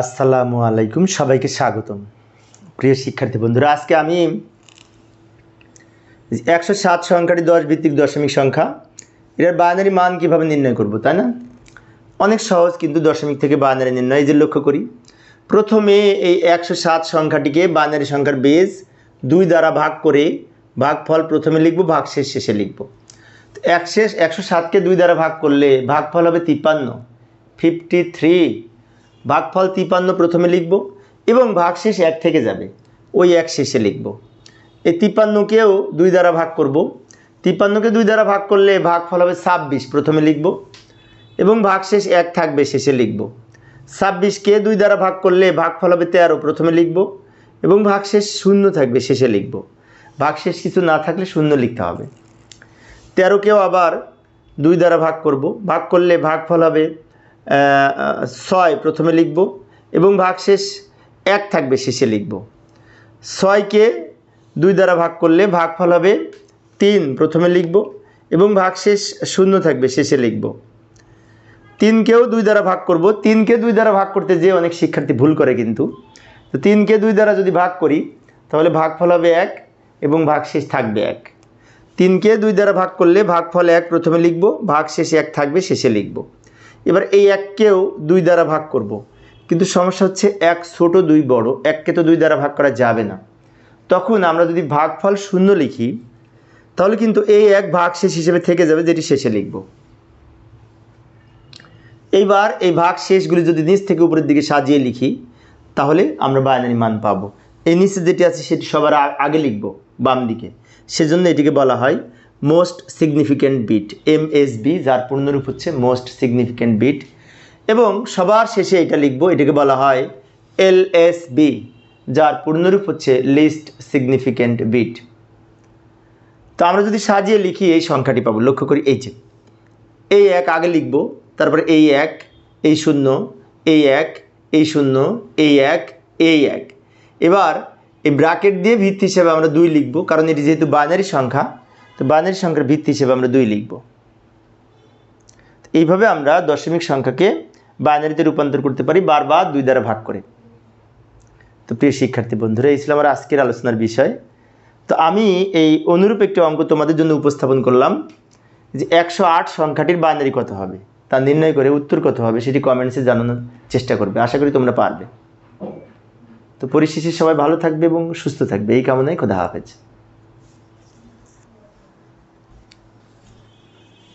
আসসালামু আলাইকুম, সবাইকে স্বাগতম। প্রিয় শিক্ষার্থী বন্ধুরা, আজকে আমি একশো সাত সংখ্যাটি দশ ভিত্তিক দশমিক সংখ্যা, এটার বাইনারি মান কীভাবে নির্ণয় করব, তাই না? অনেক সহজ, কিন্তু দশমিক থেকে বাইনারি নির্ণয়, এই যে লক্ষ্য করি। প্রথমে এই একশো সাত সংখ্যাটিকে বাইনারি সংখ্যার বেজ দুই দ্বারা ভাগ করে ভাগফল প্রথমে লিখব, ভাগশেষ শেষে লিখব। তো এক শেষ একশো সাতকে দুই দ্বারা ভাগ করলে ভাগফল হবে তিপ্পান্ন ফিফটি থ্রি ভাগফল তিপান্ন প্রথমে লিখব এবং ভাগশেষ এক থেকে যাবে। ওই এক শেষে লিখব। এই তিপান্নকেও দুই দ্বারা ভাগ করব। তিপান্নকে দুই দ্বারা ভাগ করলে ভাগফল হবে ছাব্বিশ, প্রথমে লিখব। এবং ভাগশেষ এক থাকবে, শেষে লিখব। ছাব্বিশকে দুই দ্বারা ভাগ করলে ভাগফল হবে তেরো, প্রথমে লিখব। এবং ভাগশেষ শূন্য থাকবে, শেষে লিখব। ভাগশেষ কিছু না থাকলে শূন্য লিখতে হবে। তেরোকেও আবার দুই দ্বারা ভাগ করব। ভাগ করলে ভাগফল হবে ছয় প্রথমে লিখব এবং ভাগশেষ এক থাকবে শেষে লিখব। ছয়কে দুই দ্বারা ভাগ করলে ভাগফল হবে তিন প্রথমে লিখব এবং ভাগশেষ শূন্য থাকবে শেষে লিখব। তিনকেও দুই দ্বারা ভাগ করব। তিনকে দুই দ্বারা ভাগ করতে যে অনেক শিক্ষার্থী ভুল করে কিন্তু। তো তিনকে দুই দ্বারা যদি ভাগ করি, তাহলে ভাগফল হবে এক এবং ভাগশেষ থাকবে এক। তিনকে দুই দ্বারা ভাগ করলে ভাগফল এক প্রথমে লিখব, ভাগশেষ এক থাকবে শেষে লিখব। এবার এই এককেও দুই দ্বারা ভাগ করব। কিন্তু সমস্যা হচ্ছে এক ছোট, দুই বড়, এককে তো দুই দ্বারা ভাগ করা যাবে না। তখন আমরা যদি ভাগফল শূন্য লিখি, তাহলে কিন্তু এই এক ভাগ শেষ হিসেবে থেকে যাবে যেটি শেষে লিখব। এইবার এই ভাগ শেষগুলি যদি নিচ থেকে উপরের দিকে সাজিয়ে লিখি, তাহলে আমরা বাইনারি মান পাবো। এই নিচে যেটি আছে সেটি সবার আগে লিখব বাম দিকে সেজন্য এটিকে বলা হয় most significant bit M S B যার পূর্ণরূপ হচ্ছে মোস্ট সিগনিফিক্যান্ট বিট এবং সবার শেষে এটা লিখব, এটাকে বলা হয় এল এস বি যার পূর্ণরূপ হচ্ছে লিস্ট সিগনিফিক্যান্ট বিট তো আমরা যদি সাজিয়ে লিখি, এই সংখ্যাটি পাবো, লক্ষ্য করি, এই যে, এই এক আগে লিখব, তারপরে এই এক, এই শূন্য, এই এক, এই শূন্য, এই এক এই এক। এবার এই ব্র্যাকেট দিয়ে ভিত্তি হিসেবে আমরা দুই লিখব, কারণ এটি যেহেতু বাইনারি সংখ্যা তো বাইনারি সংখ্যার ভিত্তি হিসেবে আমরা দুই লিখব। এইভাবে আমরা দশমিক সংখ্যাকে বাইনারিতে রূপান্তর করতে পারি, বারবার দুই দ্বারা ভাগ করে। তো প্রিয় শিক্ষার্থী বন্ধুরা, এই ছিল আমার আজকের আলোচনার বিষয়। তো আমি এই অনুরূপ একটি অঙ্ক তোমাদের জন্য উপস্থাপন করলাম যে একশো আট সংখ্যাটির বাইনারি কত হবে, তা নির্ণয় করে উত্তর কত হবে সেটি কমেন্টসে জানানোর চেষ্টা করবে। আশা করি তোমরা পারবে। তো পরিশেষে সবাই ভালো থাকবে এবং সুস্থ থাকবে। এই কামনায় খোদা হাফেজ।